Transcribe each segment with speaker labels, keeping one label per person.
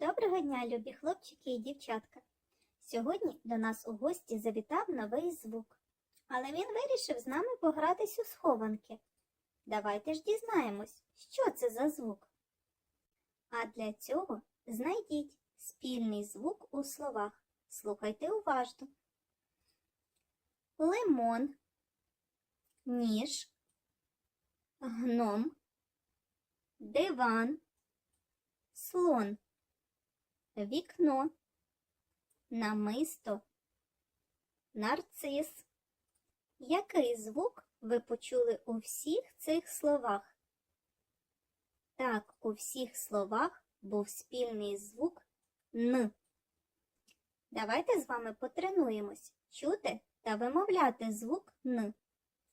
Speaker 1: Доброго дня, любі хлопчики і дівчатка. Сьогодні до нас у гості завітав новий звук, але він вирішив з нами погратись у схованки. Давайте ж дізнаємось, що це за звук. А для цього знайдіть спільний звук у словах. Слухайте уважно. Лимон, ніж, гном, диван, слон вікно, намисто, нарцис. Який звук ви почули у всіх цих словах? Так, у всіх словах був спільний звук Н. Давайте з вами потренуємось чути та вимовляти звук Н.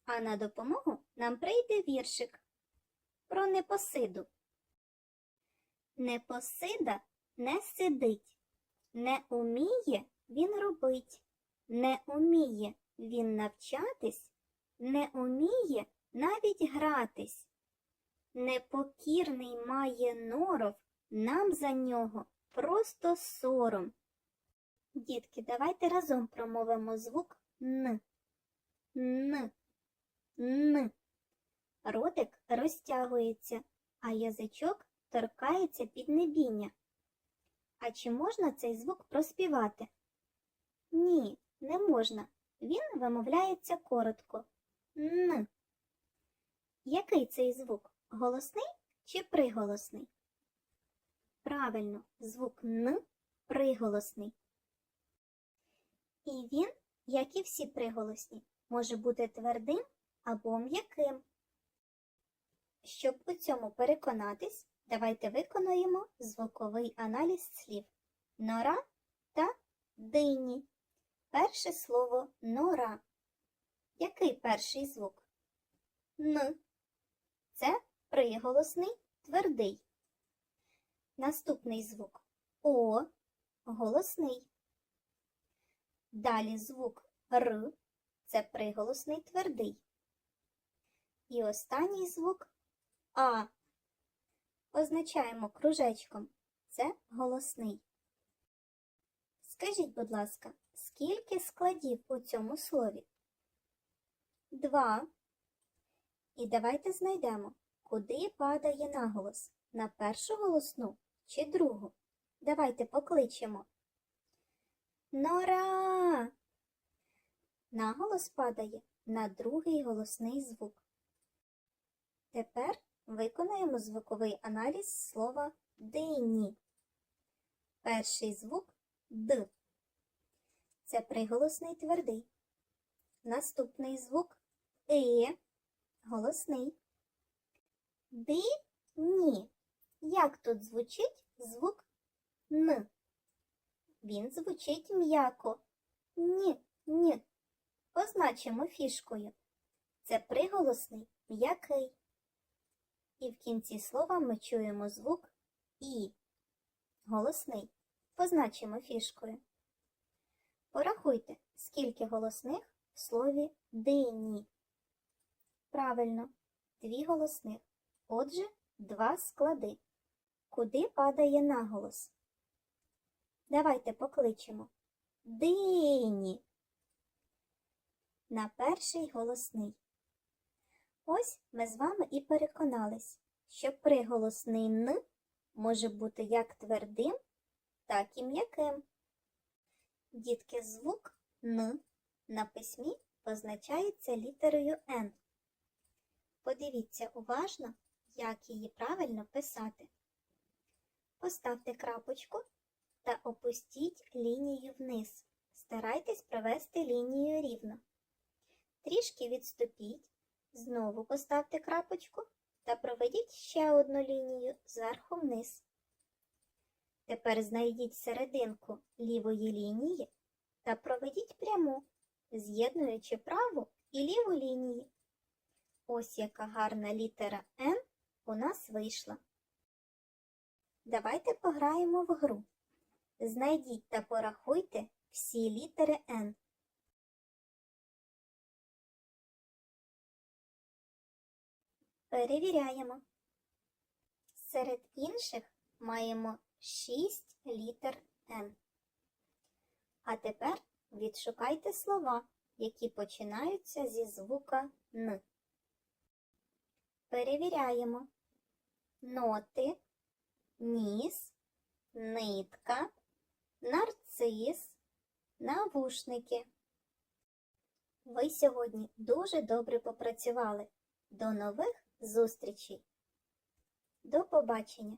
Speaker 1: А на допомогу нам прийде віршик про непосиду. Непосида не сидить, не уміє він робить, не уміє він навчатись, не уміє навіть гратись. Непокірний має норов, нам за нього просто сором. Дітки, давайте разом промовимо звук Н. Н. Н. Ротик розтягується, а язичок торкається піднебіння. А чи можна цей звук проспівати? Ні, не можна. Він вимовляється коротко. Н. Який цей звук? Голосний чи приголосний? Правильно, звук Н приголосний. І він, як і всі приголосні, може бути твердим або м'яким. Щоб у цьому переконатись, Давайте виконуємо звуковий аналіз слів нора та дині. Перше слово нора. Який перший звук? Н. Це приголосний твердий. Наступний звук О голосний. Далі звук Р це приголосний твердий. І останній звук А Означаємо кружечком. Це голосний. Скажіть, будь ласка, скільки складів у цьому слові? Два. І давайте знайдемо, куди падає наголос. На першу голосну чи другу. Давайте покличемо. Нора. Наголос падає на другий голосний звук. Тепер Виконаємо звуковий аналіз слова дині. Перший звук Д. Це приголосний твердий. Наступний звук Е. Голосний. Ди-ні. Як тут звучить звук Н? Він звучить м'яко. Ні, ні. Позначимо фішкою. Це приголосний м'який. І в кінці слова ми чуємо звук І. Голосний. Позначимо фішкою. Порахуйте, скільки голосних в слові дині. Правильно, дві голосних. Отже, два склади. Куди падає наголос? Давайте покличемо. Дині. На перший голосний. Ось ми з вами і переконались, що приголосний Н може бути як твердим, так і м'яким. Дітки звук Н на письмі позначається літерою Н. Подивіться уважно, як її правильно писати. Поставте крапочку та опустіть лінію вниз. Старайтесь провести лінію рівно. Трішки відступіть Знову поставте крапочку та проведіть ще одну лінію зверху вниз. Тепер знайдіть серединку лівої лінії та проведіть пряму, з'єднуючи праву і ліву лінії. Ось яка гарна літера Н у нас вийшла. Давайте пограємо в гру. Знайдіть та порахуйте всі літери Н. Перевіряємо. Серед інших маємо шість літер Н. А тепер відшукайте слова, які починаються зі звука Н. Перевіряємо. Ноти, ніс, нитка, нарцис, навушники. Ви сьогодні дуже добре попрацювали. До нових зустрічей! До побачення!